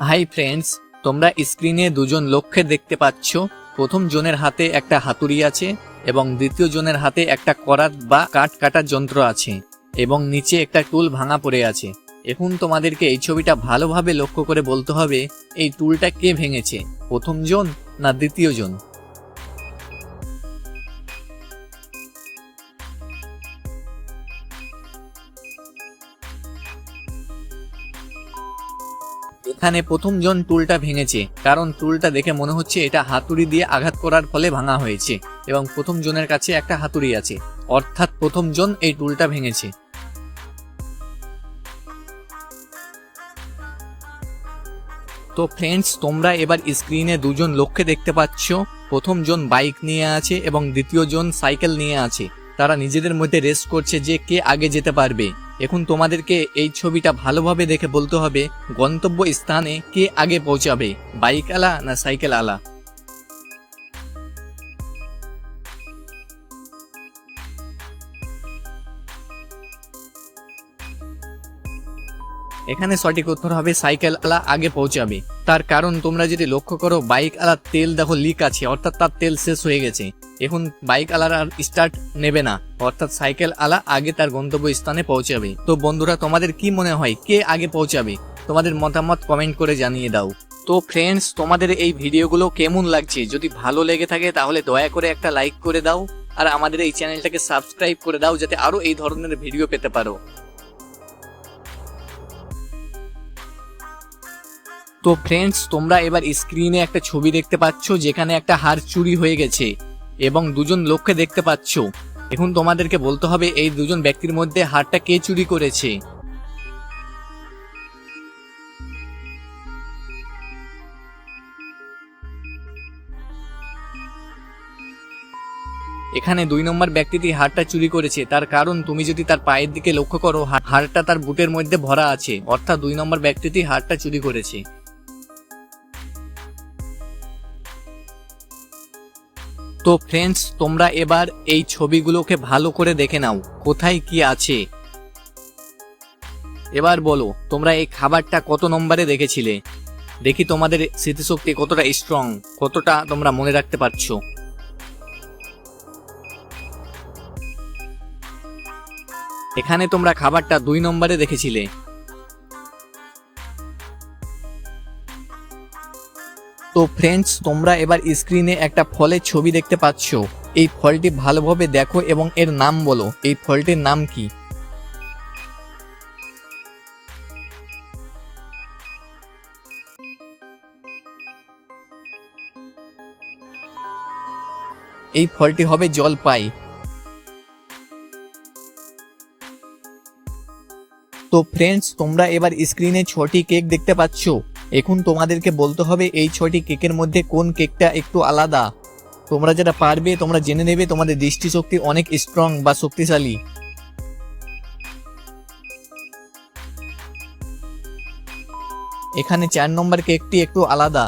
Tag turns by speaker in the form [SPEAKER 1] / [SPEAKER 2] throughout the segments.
[SPEAKER 1] Hi friends, তোমরা স্ক্রিনে দুজন লক্ষ্যে দেখতে পাচ্ছ। প্রথম জনের হাতে একটা হাতুড়ি আছে এবং দ্বিতীয় জনের হাতে একটা করাত বা কাঠ কাটার যন্ত্র আছে এবং নিচে একটা টুল ভাঙা পড়ে আছে। এখন তোমাদেরকে এই ছবিটা ভালোভাবে লক্ষ্য করে বলতে হবে, এই টুলটা কে ভেঙেছে, প্রথম জন না দ্বিতীয় জন? এখানে প্রথম জন টুলটা ভেঙেছে, কারণ টুলটা দেখে মনে হচ্ছে এটা হাতুড়ি দিয়ে আঘাত করার ফলে ভাঙা হয়েছে এবং প্রথম জনের কাছে একটা হাতুড়ি আছে, অর্থাৎ প্রথম জন এই টুলটা ভেঙেছে। তো ফ্রেন্ডস তোমরা এবার স্ক্রিনে দুজন লোককে দেখতে পাচ্ছ প্রথম জন বাইক নিয়ে আছে এবং দ্বিতীয় জন সাইকেল নিয়ে আছে, তারা নিজেদের মধ্যে রেস করছে যে কে আগে যেতে পারবে। এখন তোমাদেরকে এই ছবিটা ভালোভাবে দেখে বলতে হবে গন্তব্য স্থানে কে আগে পৌঁছাবে, বাইক আলা না সাইকেল আলা? এখানে সঠিক উত্তর হবে সাইকেল আলা আগে পৌঁছাবে। তার কারণ তোমরা যদি লক্ষ্য করো, বাইক আলার তেল দেখো লিক আছে, অর্থাৎ তার তেল শেষ হয়ে গেছে। এখন বাইক আলার আর স্টার্ট নেবে না। অর্থাৎ সাইকেল আলা আগে তার গন্তব্য স্থানে পৌঁছাবে। তো বন্ধুরা, তোমাদের কি মনে হয়? কে আগে পৌঁছাবে? তোমাদের মতামত কমেন্ট করে জানিয়ে দাও। তো ফ্রেন্ডস তোমাদের এই ভিডিওগুলো কেমন লাগছে? যদি ভালো লেগে থাকে, তাহলে দয়া করে একটা লাইক করে দাও। আর আমাদের এই চ্যানেলটাকে সাবস্ক্রাইব করে দাও, যাতে আরও এই ধরনের ভিডিও পেতে পারো। তো ফ্রেন্ডস তোমরা এবার স্ক্রিনে একটা ছবি দেখতে পাচ্ছ, যেখানে একটা হার চুরি হয়ে গেছে। এবং দুজন লোককে দেখতে পাচ্ছ। এখন তোমাদেরকে বলতে হবে, এই দুজন ব্যক্তির মধ্যে হারটা কে চুরি করেছে। এখানে দুই নম্বর ব্যক্তিটি হারটা চুরি করেছে। তার কারণ, তুমি যদি তার পায়ের দিকে লক্ষ্য করো, হারটা তার বুটের মধ্যে ভরা আছে। অর্থাৎ দুই নম্বর ব্যক্তিটি হারটা চুরি করেছে। তো ফ্রেন্ডস তোমরা এবার এই ছবিগুলোকে ভালো করে দেখে নাও, কোথায় কি আছে। এবার বলো, তোমরা এই খাবারটা কত নম্বরে দেখেছিলে? দেখি তোমাদের স্মৃতিশক্তি কতটা স্ট্রং কতটা তোমরা মনে রাখতে পারছ। এখানে তোমরা খাবারটা দুই নম্বরে দেখেছিলে। তো ফ্রেন্ডস তোমরা এবার স্ক্রিনে একটা ফলের ছবি দেখতে পাচ্ছ। এই ফলটি ভালোভাবে দেখো এবং এর নাম বলো। এই ফলটির নাম কি? এই ফলটি হবে জলপাই। তো ফ্রেন্ডস তোমরা এবার স্ক্রিনে ছটি কেক দেখতে পাচ্ছ। এখন তোমাদেরকে বলতে হবে এই ছটি কেকের মধ্যে কোন কেকটা একটু আলাদা। তোমরা যেটা পারবে, তোমরা জেনে নেবে, তোমাদের দৃষ্টিশক্তি অনেক স্ট্রং বা শক্তিশালী। এখানে চার নম্বর কেকটি একটু আলাদা।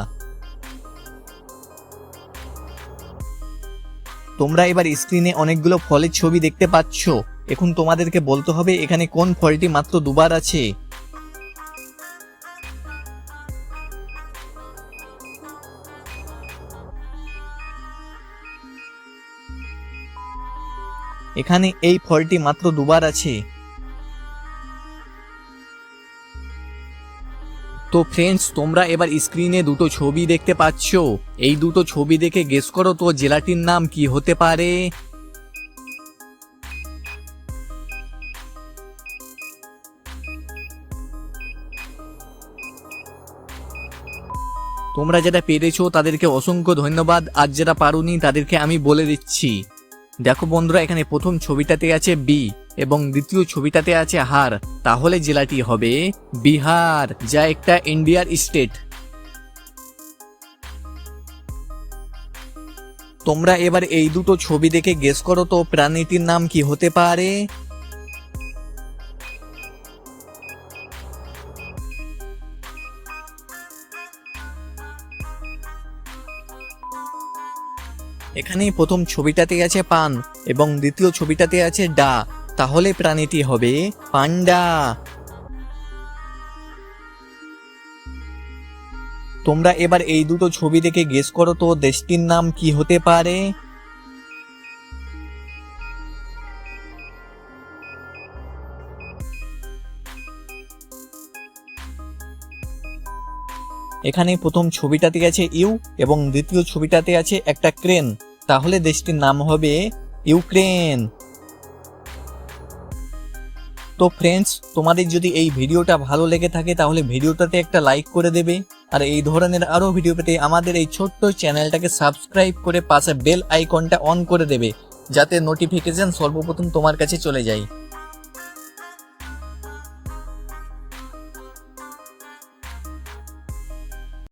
[SPEAKER 1] তোমরা এবার স্ক্রিনে অনেকগুলো ফলের ছবি দেখতে পাচ্ছ। এখন তোমাদেরকে বলতে হবে এখানে কোন ফলটি মাত্র দুবার আছে। এখানে এই ফলটি মাত্র দুবার আছে। তো ফ্রেন্ডস তোমরা এবার স্ক্রিনে দুটো ছবি দেখতে পাচ্ছ। এই দুটো ছবি দেখে গেস করো তো জেলাটির নাম কি হতে পারে। তোমরা যেটা পেরেছ, তাদেরকে অসংখ্য ধন্যবাদ। আর যেটা পারোনি, তাদেরকে আমি বলে দিচ্ছি। দেখো বন্ধুরা, এখানে প্রথম ছবিটাতে আছে বি এবং দ্বিতীয় ছবিটাতে আছে হার তাহলে জেলাটি হবে বিহার, যা একটা ইন্ডিয়ার স্টেট। তোমরা এবার এই দুটো ছবি দেখে গেস করো তো, প্রাণীটির নাম কি হতে পারে? এখানে প্রথম ছবিটাতে আছে পান এবং দ্বিতীয় ছবিটাতে আছে ডা। তাহলে প্রাণীটি হবে পান্ডা। তোমরা এবার এই দুটো ছবি দেখে গেস করো তো দেশটির নাম কি হতে পারে? এখানে প্রথম ছবিটাতে আছে ইউ এবং দ্বিতীয় ছবিটাতে আছে একটা ক্রেন। তাহলে দেশটির নাম হবে ইউক্রেন। তো ফ্রেন্ডস তোমাদের যদি এই ভিডিওটা ভালো লেগে থাকে, তাহলে ভিডিওটাতে একটা লাইক করে দেবে। আর এই ধরনের আরও ভিডিও পেতে আমাদের এই ছোট্ট চ্যানেলটাকে সাবস্ক্রাইব করে পাশে বেল আইকনটা অন করে দেবে, যাতে নোটিফিকেশন সর্বপ্রথম তোমার কাছে চলে যায়।